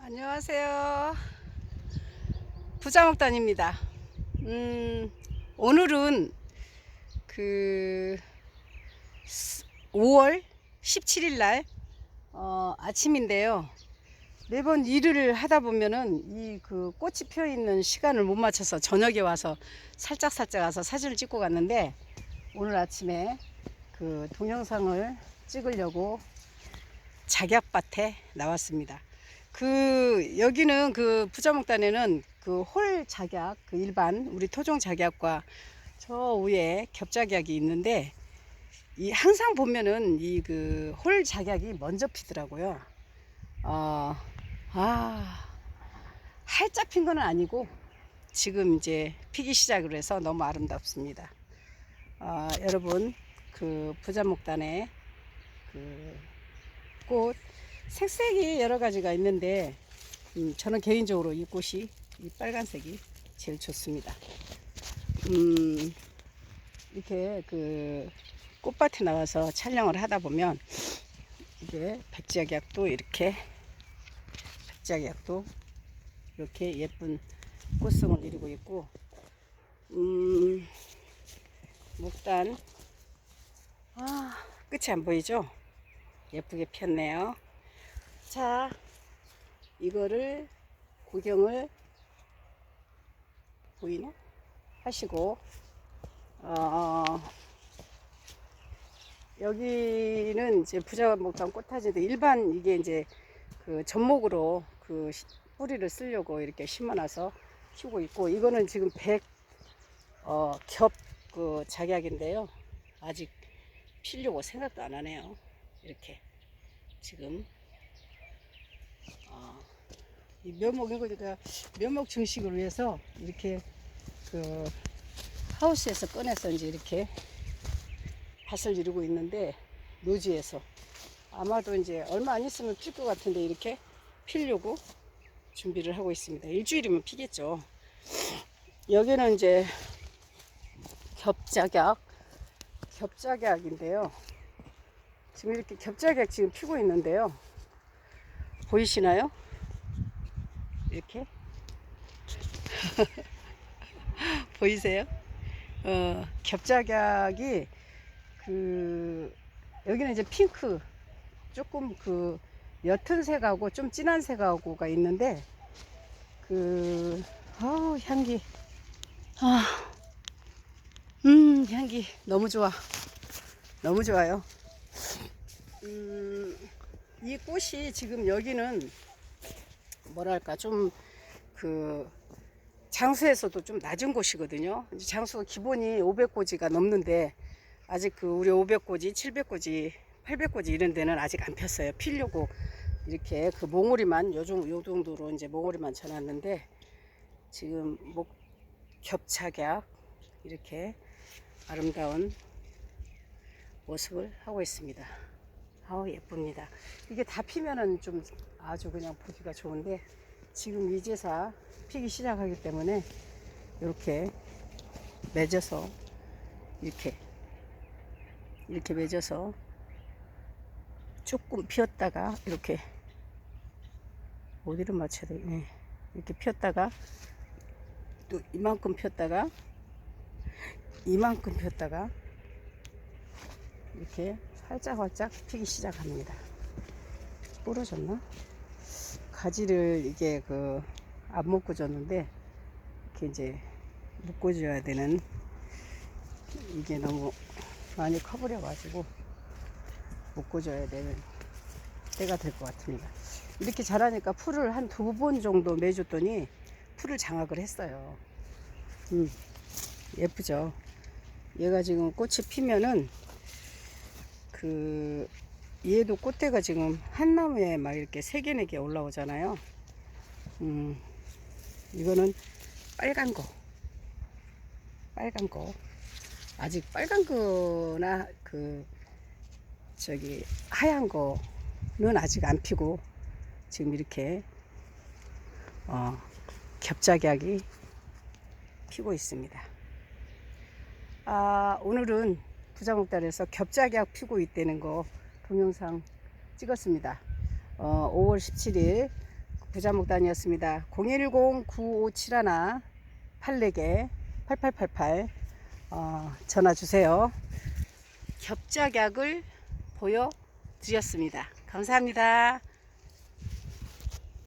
안녕하세요. 부자목단입니다. 음, 오늘은 그 5월 17일 날 어, 아침인데요. 매번 일을 하다 보면은 이 그 꽃이 피어 있는 시간을 못 맞춰서 저녁에 와서 살짝 살짝 와서 사진을 찍고 갔는데 오늘 아침에 그 동영상을 찍으려고 작약밭에 나왔습니다. 그 여기는 그 부자목단에는 그 홀 작약, 그 일반 우리 토종 작약과 저 위에 겹작약이 있는데 이 항상 보면은 이 그 홀 작약이 먼저 피더라고요. 어, 아 활짝 핀 건 아니고 지금 이제 피기 시작을 해서 너무 아름답습니다. 어, 여러분 그 부자목단에 그꽃 색색이 여러 가지가 있는데 음, 저는 개인적으로 이 꽃이 이 빨간색이 제일 좋습니다. 음, 이렇게 그 꽃밭에 나와서 촬영을 하다 보면 이게 백지약약도 이렇게 백지약약도 이렇게 예쁜 꽃송을 이루고 있고 음, 목단 아 끝이 안 보이죠? 예쁘게 폈네요. 자, 이거를 구경을 보이나? 하시고, 어, 여기는 이제 부자목단 꽃타지인데 일반 이게 이제 그 접목으로 그 시- 뿌리를 쓰려고 이렇게 심어놔서 키우고 있고, 이거는 지금 백, 어, 겹그 작약인데요. 아직 피려고 생각도 안 하네요. 이렇게. 지금 어, 이 묘목 이거 제가 묘목 증식을 위해서 이렇게 그 하우스에서 꺼내서 이제 이렇게 밭을 이루고 있는데 노지에서 아마도 이제 얼마 안 있으면 필 것 같은데 이렇게 피려고 준비를 하고 있습니다. 일주일이면 피겠죠. 여기는 이제 겹작약 겹작약인데요. 지금 이렇게 겹작약 지금 피고 있는데요. 보이시나요? 이렇게 보이세요? 어, 겹작약이 그 여기는 이제 핑크 조금 그 옅은 색하고 좀 진한 색하고가 있는데 그 아우 향기 아, 음 향기 너무 좋아 너무 좋아요. 음, 이 꽃이 지금 여기는 뭐랄까 좀 그 장수에서도 좀 낮은 곳이거든요. 이제 장수가 기본이 500고지가 넘는데 아직 그 우리 500고지, 700고지, 800고지 이런 데는 아직 안 폈어요. 피려고 이렇게 그 몽우리만 요, 정, 요 정도로 이제 몽우리만 쳐놨는데 지금 목 겹착약 이렇게 아름다운 모습을 하고 있습니다. 아우 예쁩니다. 이게 다 피면은 좀 아주 그냥 보기가 좋은데 지금 이제서 피기 시작하기 때문에 이렇게 맺어서 이렇게 이렇게 맺어서 조금 피었다가 이렇게 어디를 맞춰야 돼? 네. 이렇게 피었다가 또 이만큼 피었다가 이만큼 피었다가 이렇게 살짝 피기 시작합니다. 부러졌나? 가지를 이게 그 안 묶어줬는데 이렇게 이제 묶어줘야 되는 이게 너무 많이 커버려 가지고 묶어줘야 되는 때가 될 것 같습니다. 이렇게 자라니까 풀을 한 두 번 정도 매줬더니 풀을 장악을 했어요. 음, 예쁘죠? 얘가 지금 꽃이 피면은 그 얘도 꽃대가 지금 한 나무에 막 이렇게 세 개, 네 개 올라오잖아요. 음, 이거는 빨간 거. 빨간 거. 아직 빨간 거나 그, 저기, 하얀 거는 아직 안 피고, 지금 이렇게, 어, 겹작약이 피고 있습니다. 아, 오늘은 부자목달에서 겹작약 피고 있다는 거 동영상 찍었습니다. 어, 5월 17일 부자목단이었습니다. 010-9571 84개 8888 어, 전화 주세요. 겹작약을 보여드렸습니다. 감사합니다.